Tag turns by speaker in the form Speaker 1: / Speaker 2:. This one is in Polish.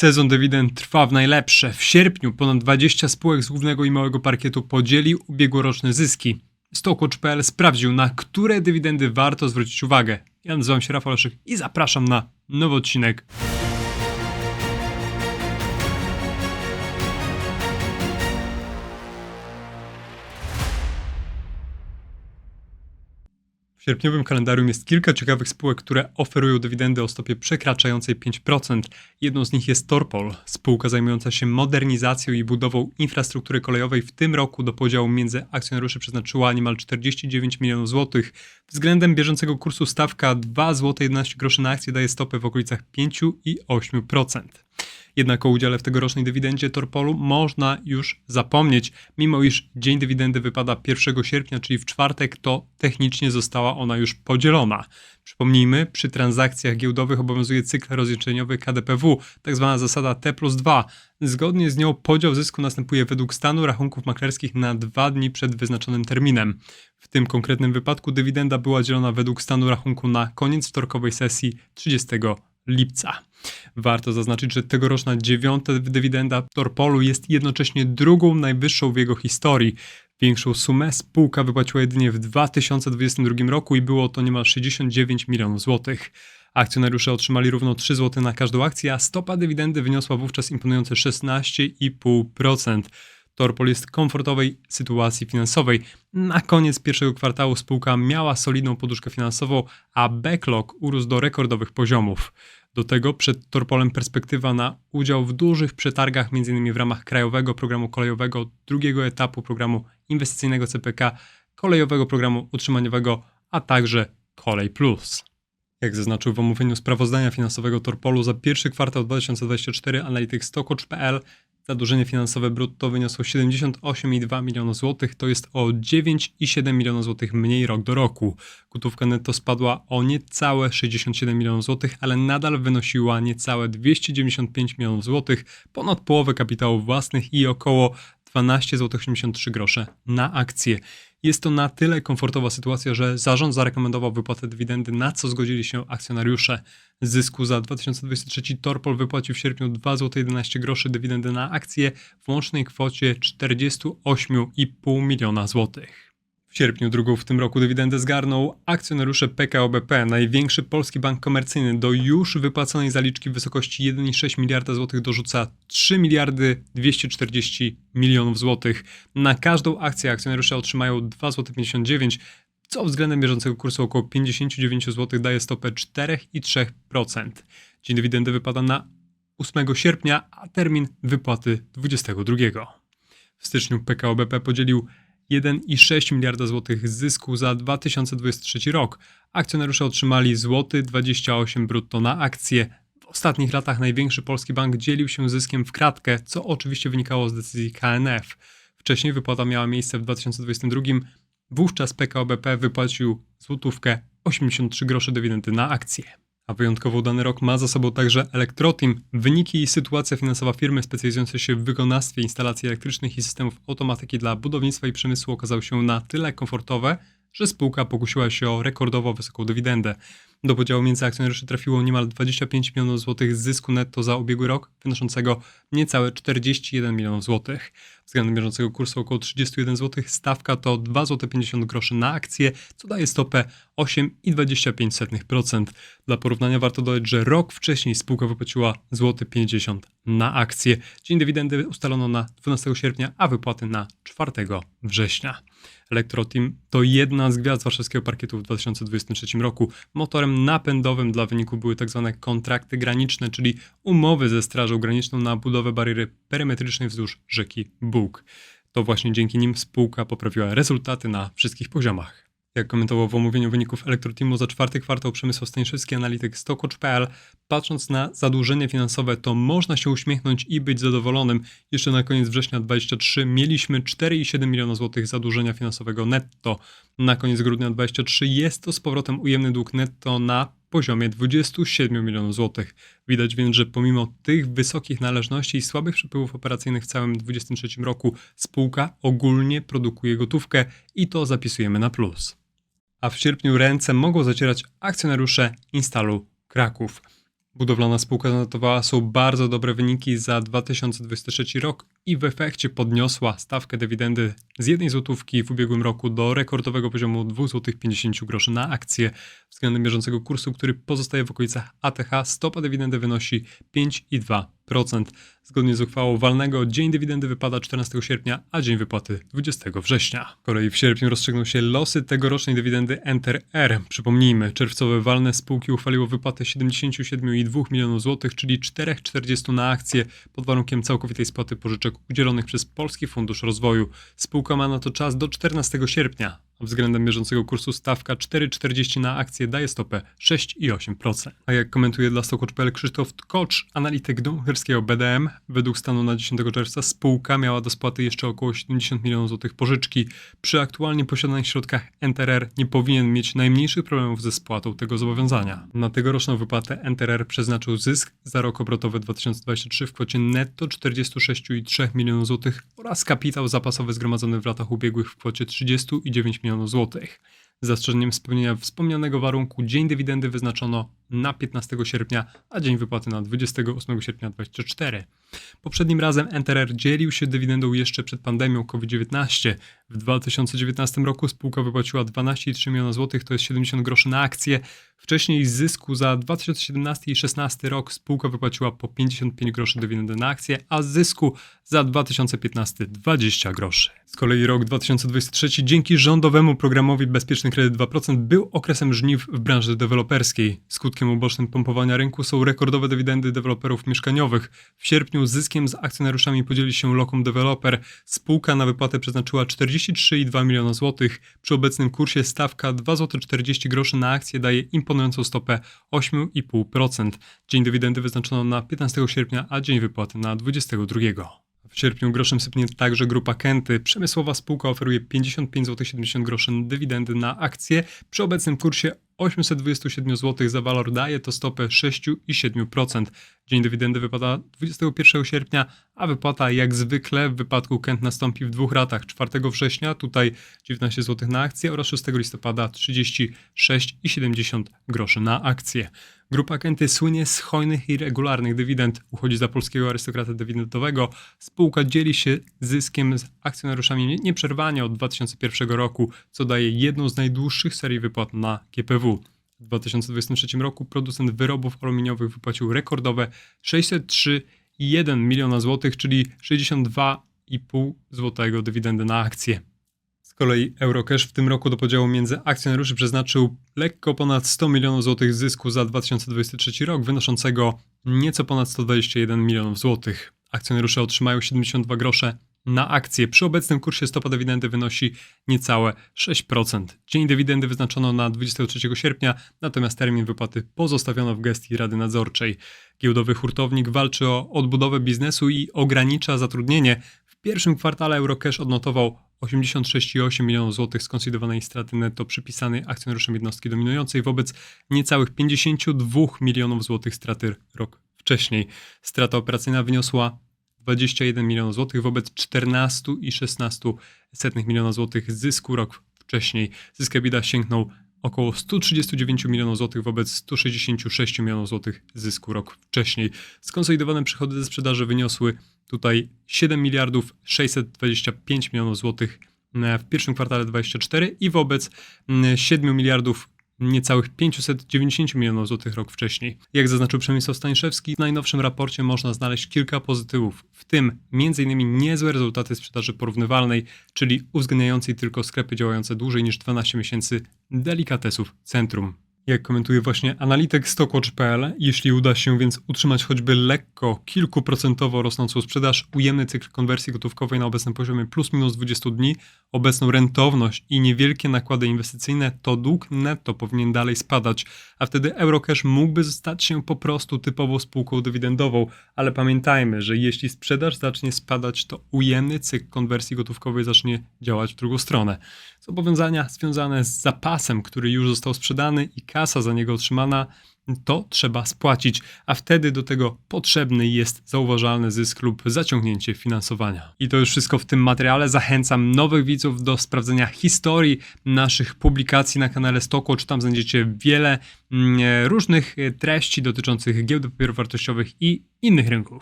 Speaker 1: Sezon dywidend trwa w najlepsze. W sierpniu ponad 20 spółek z głównego i małego parkietu podzieli ubiegłoroczne zyski. Stockwatch.pl sprawdził, na które dywidendy warto zwrócić uwagę. Ja nazywam się Rafał Leszek i zapraszam na nowy odcinek. W sierpniowym kalendarium jest kilka ciekawych spółek, które oferują dywidendy o stopie przekraczającej 5%. Jedną z nich jest Torpol, spółka zajmująca się modernizacją i budową infrastruktury kolejowej. W tym roku do podziału między akcjonariuszy przeznaczyła niemal 49 milionów złotych. Względem bieżącego kursu stawka 2 zł 11 groszy na akcję daje stopę w okolicach 5 i 8%. Jednak o udziale w tegorocznej dywidendzie Torpolu można już zapomnieć, mimo iż dzień dywidendy wypada 1 sierpnia, czyli w czwartek, to technicznie została ona już podzielona. Przypomnijmy, przy transakcjach giełdowych obowiązuje cykl rozliczeniowy KDPW, tak zwana zasada T plus 2. Zgodnie z nią podział zysku następuje według stanu rachunków maklerskich na dwa dni przed wyznaczonym terminem. W tym konkretnym wypadku dywidenda była dzielona według stanu rachunku na koniec wtorkowej sesji 30 lipca. Warto zaznaczyć, że tegoroczna dziewiąta dywidenda Torpolu jest jednocześnie drugą najwyższą w jego historii. Większą sumę spółka wypłaciła jedynie w 2022 roku i było to niemal 69 milionów złotych. Akcjonariusze otrzymali równo 3 zł na każdą akcję, a stopa dywidendy wyniosła wówczas imponujące 16,5%. Torpol jest w komfortowej sytuacji finansowej. Na koniec pierwszego kwartału spółka miała solidną poduszkę finansową, a backlog urósł do rekordowych poziomów. Do tego przed Torpolem perspektywa na udział w dużych przetargach, m.in. w ramach krajowego programu kolejowego, drugiego etapu programu inwestycyjnego CPK, kolejowego programu utrzymaniowego, a także Kolej Plus. Jak zaznaczył w omówieniu sprawozdania finansowego Torpolu za pierwszy kwartał 2024 analityk Stockwatch.pl, zadłużenie finansowe brutto wyniosło 78,2 miliona złotych, to jest o 9,7 miliona złotych mniej rok do roku. Gotówka netto spadła o niecałe 67 milionów złotych, ale nadal wynosiła niecałe 295 milionów złotych, ponad połowę kapitałów własnych i około 12,83 grosze na akcję. Jest to na tyle komfortowa sytuacja, że zarząd zarekomendował wypłatę dywidendy, na co zgodzili się akcjonariusze. Zysku za 2023 Torpol wypłacił w sierpniu 2,11 zł dywidendy na akcję w łącznej kwocie 48,5 miliona złotych. W sierpniu drugą w tym roku dywidendę zgarnął akcjonariusze PKO BP, największy polski bank komercyjny. Do już wypłaconej zaliczki w wysokości 1,6 miliarda złotych dorzuca 3 miliardy 240 milionów złotych. Na każdą akcję akcjonariusze otrzymają 2,59 zł, co względem bieżącego kursu około 59 zł daje stopę 4,3%. Dzień dywidendy wypada na 8 sierpnia, a termin wypłaty 22. W styczniu PKO BP podzielił 1,6 miliarda złotych zysku za 2023 rok. Akcjonariusze otrzymali złoty 28 brutto na akcję. W ostatnich latach największy polski bank dzielił się zyskiem w kratkę, co oczywiście wynikało z decyzji KNF. Wcześniej wypłata miała miejsce w 2022. Wówczas PKO BP wypłacił złotówkę 83 groszy dywidendy na akcję. A wyjątkowo dany rok ma za sobą także Elektroteam. Wyniki i sytuacja finansowa firmy specjalizującej się w wykonawstwie instalacji elektrycznych i systemów automatyki dla budownictwa i przemysłu okazały się na tyle komfortowe, że spółka pokusiła się o rekordowo wysoką dywidendę. Do podziału między akcjonariuszy trafiło niemal 25 milionów złotych zysku netto za ubiegły rok, wynoszącego niecałe 41 milionów złotych. Względem bieżącego kursu około 31 zł, stawka to 2,50 zł na akcję, co daje stopę 8,25%. Dla porównania warto dodać, że rok wcześniej spółka wypłaciła złoty 50 na akcję. Dzień dywidendy ustalono na 12 sierpnia, a wypłaty na 4 września. Elektroteam to jedna z gwiazd warszawskiego parkietu w 2023 roku. Motorem napędowym dla wyniku były tzw. Tak kontrakty graniczne, czyli umowy ze Strażą Graniczną na budowę bariery perymetrycznej wzdłuż rzeki Bóg. To właśnie dzięki nim spółka poprawiła rezultaty na wszystkich poziomach. Jak komentował w omówieniu wyników Elektroteamu za czwarty kwartał Przemysław Staniszycki, analityk Stockwatch.pl, patrząc na zadłużenie finansowe, to można się uśmiechnąć i być zadowolonym. Jeszcze na koniec września 2023 mieliśmy 4,7 miliona złotych zadłużenia finansowego netto. Na koniec grudnia 2023 jest to z powrotem ujemny dług netto na poziomie 27 milionów złotych. Widać więc, że pomimo tych wysokich należności i słabych przepływów operacyjnych w całym 2023 roku, spółka ogólnie produkuje gotówkę i to zapisujemy na plus a w sierpniu ręce mogą zacierać akcjonariusze Instalu Kraków. Budowlana spółka zanotowała są bardzo dobre wyniki za 2023 rok i w efekcie podniosła stawkę dywidendy z 1 złotówki w ubiegłym roku do rekordowego poziomu 2,50 zł na akcję. Względem bieżącego kursu, który pozostaje w okolicach ATH, stopa dywidendy wynosi 5,2%. Zgodnie z uchwałą walnego dzień dywidendy wypada 14 sierpnia, a dzień wypłaty 20 września. Z kolei w sierpniu rozstrzygną się losy tegorocznej dywidendy Enter R. Przypomnijmy, czerwcowe walne spółki uchwaliło wypłatę 77,2 milionów złotych, czyli 4,40 na akcję pod warunkiem całkowitej spłaty pożyczek udzielonych przez Polski Fundusz Rozwoju. Spółka ma na to czas do 14 sierpnia. Względem bieżącego kursu stawka 4,40 na akcję daje stopę 6,8%. A jak komentuje dla Stokocz.pl Krzysztof Tkocz, analityk domherskiego BDM, według stanu na 10 czerwca spółka miała do spłaty jeszcze około 70 milionów złotych pożyczki. Przy aktualnie posiadanych środkach NTRR nie powinien mieć najmniejszych problemów ze spłatą tego zobowiązania. Na tegoroczną wypłatę NTRR przeznaczył zysk za rok obrotowy 2023 w kwocie netto 46,3 milionów złotych oraz kapitał zapasowy zgromadzony w latach ubiegłych w kwocie 30,9 milionów złotych. Z zastrzeżeniem spełnienia wspomnianego warunku dzień dywidendy wyznaczono na 15 sierpnia, a dzień wypłaty na 28 sierpnia 2024. Poprzednim razem NTRR dzielił się dywidendą jeszcze przed pandemią COVID-19. W 2019 roku spółka wypłaciła 12,3 miliona złotych, to jest 70 groszy na akcję. Wcześniej z zysku za 2017 i 2016 rok spółka wypłaciła po 55 groszy dywidendy na akcję, a z zysku za 2015 20 groszy. Z kolei rok 2023 dzięki rządowemu programowi Bezpieczny Kredyt 2% był okresem żniw w branży deweloperskiej. Skutkiem ubocznym pompowania rynku są rekordowe dywidendy deweloperów mieszkaniowych. W sierpniu zyskiem z akcjonariuszami podzieli się Locum Developer. Spółka na wypłatę przeznaczyła 43,2 miliona złotych. Przy obecnym kursie stawka 2,40 groszy na akcję daje imponującą stopę 8,5%. Dzień dywidendy wyznaczono na 15 sierpnia, a dzień wypłaty na 22. W sierpniu groszem sypnie także grupa Kenty. Przemysłowa spółka oferuje 55,70 zł dywidendy na akcję. Przy obecnym kursie 827 zł za walor daje to stopę 6,7%. Dzień dywidendy wypada 21 sierpnia, a wypłata jak zwykle w wypadku Kent nastąpi w dwóch ratach. 4 września tutaj 19 zł na akcję oraz 6 listopada 36,70 groszy na akcję. Grupa Kenty słynie z hojnych i regularnych dywidend. Uchodzi za polskiego arystokrata dywidendowego. Spółka dzieli się zyskiem z akcjonariuszami nie- nieprzerwanie od 2001 roku, co daje jedną z najdłuższych serii wypłat na GPW. W 2023 roku producent wyrobów aluminiowych wypłacił rekordowe 603,1 miliona złotych, czyli 62,5 złotego dywidendy na akcję. Kolei Eurocash w tym roku do podziału między akcjonariuszy przeznaczył lekko ponad 100 milionów złotych zysku za 2023 rok, wynoszącego nieco ponad 121 milionów złotych. Akcjonariusze otrzymają 72 grosze na akcję. Przy obecnym kursie stopa dywidendy wynosi niecałe 6%. Dzień dywidendy wyznaczono na 23 sierpnia, natomiast termin wypłaty pozostawiono w gestii Rady Nadzorczej. Giełdowy hurtownik walczy o odbudowę biznesu i ogranicza zatrudnienie. W pierwszym kwartale Eurocash odnotował 86,8 milionów złotych skonsolidowanej straty netto przypisanej akcjonariuszom jednostki dominującej wobec niecałych 52 milionów złotych straty rok wcześniej. Strata operacyjna wyniosła 21 milionów złotych wobec 14,16 setnych miliona złotych zysku rok wcześniej. Zysk EBITDA sięgnął około 139 milionów złotych wobec 166 milionów złotych zysku rok wcześniej. Skonsolidowane przychody ze sprzedaży wyniosły tutaj 7 miliardów 625 milionów złotych w pierwszym kwartale 24 i wobec mm, 7 miliardów niecałych 590 milionów złotych rok wcześniej. Jak zaznaczył Przemysław Staniszewski, w najnowszym raporcie można znaleźć kilka pozytywów, w tym m.in. niezłe rezultaty sprzedaży porównywalnej, czyli uwzględniającej tylko sklepy działające dłużej niż 12 miesięcy delikatesów Centrum. Jak komentuje właśnie analityk Stockwatch.pl, jeśli uda się więc utrzymać choćby lekko, kilkuprocentowo rosnącą sprzedaż, ujemny cykl konwersji gotówkowej na obecnym poziomie plus minus 20 dni, obecną rentowność i niewielkie nakłady inwestycyjne, to dług netto powinien dalej spadać, a wtedy Eurocash mógłby stać się po prostu typową spółką dywidendową, ale pamiętajmy, że jeśli sprzedaż zacznie spadać, to ujemny cykl konwersji gotówkowej zacznie działać w drugą stronę. Zobowiązania związane z zapasem, który już został sprzedany i kasa za niego otrzymana to trzeba spłacić, a wtedy do tego potrzebny jest zauważalny zysk lub zaciągnięcie finansowania. I to już wszystko w tym materiale. Zachęcam nowych widzów do sprawdzenia historii naszych publikacji na kanale Stockwatch. Tam znajdziecie wiele mm, różnych treści dotyczących giełdy papierów wartościowych i innych rynków.